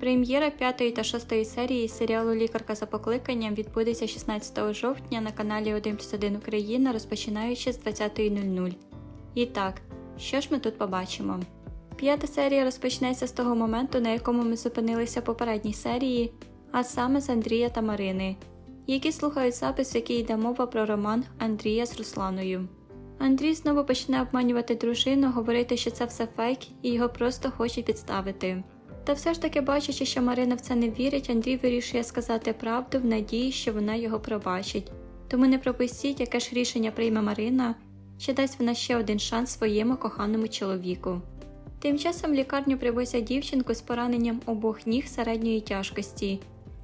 Прем'єра п'ятої та шостої серії серіалу Лікарка за покликанням відбудеться 16 жовтня на каналі 1 Україна, розпочинаючи з 20.00. І так, що ж ми тут побачимо? П'ята серія розпочнеться з того моменту, на якому ми зупинилися в попередній серії, а саме з Андрія та Марини, які слухають запис, в який йде мова про роман Андрія з Русланою. Андрій знову почне обманювати дружину, говорити, що це все фейк, і його просто хочуть підставити. Та все ж таки, бачачи, що Марина в це не вірить, Андрій вирішує сказати правду в надії, що вона його пробачить. Тому не пропустіть, яке ж рішення прийме Марина, чи дасть вона ще один шанс своєму коханому чоловіку. Тим часом в лікарню привозять дівчинку з пораненням обох ніг середньої тяжкості.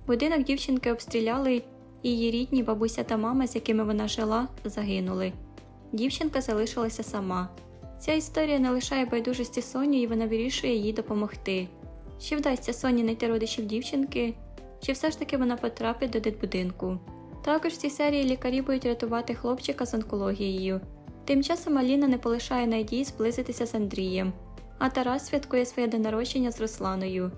Будинок дівчинки обстріляли, і її рідні бабуся та мама, з якими вона жила, загинули. Дівчинка залишилася сама. Ця історія не лишає байдужості Соню, і вона вирішує їй допомогти. Чи вдасться Соні знайти родичів дівчинки, чи все ж таки вона потрапить до дитбудинку. Також в цій серії лікарі будуть рятувати хлопчика з онкологією. Тим часом Аліна не полишає надії зблизитися з Андрієм, а Тарас святкує своє день народження з Русланою.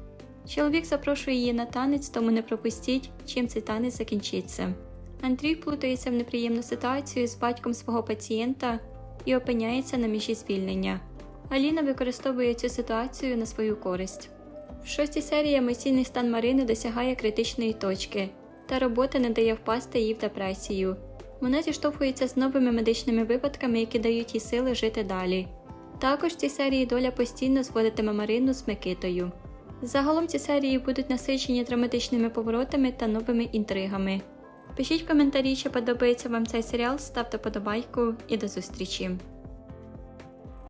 Чоловік запрошує її на танець, тому не пропустіть, чим цей танець закінчиться. Андрій вплутується в неприємну ситуацію з батьком свого пацієнта і опиняється на межі звільнення. Аліна використовує цю ситуацію на свою користь. В шостій серії емоційний стан Марини досягає критичної точки, та робота не дає впасти їй в депресію. Вона зіштовхується з новими медичними випадками, які дають їй сили жити далі. Також в цій серії доля постійно зводитиме Марину з Микитою. Загалом ці серії будуть насичені драматичними поворотами та новими інтригами. Пишіть в коментарі, чи подобається вам цей серіал, ставте подобайку і до зустрічі!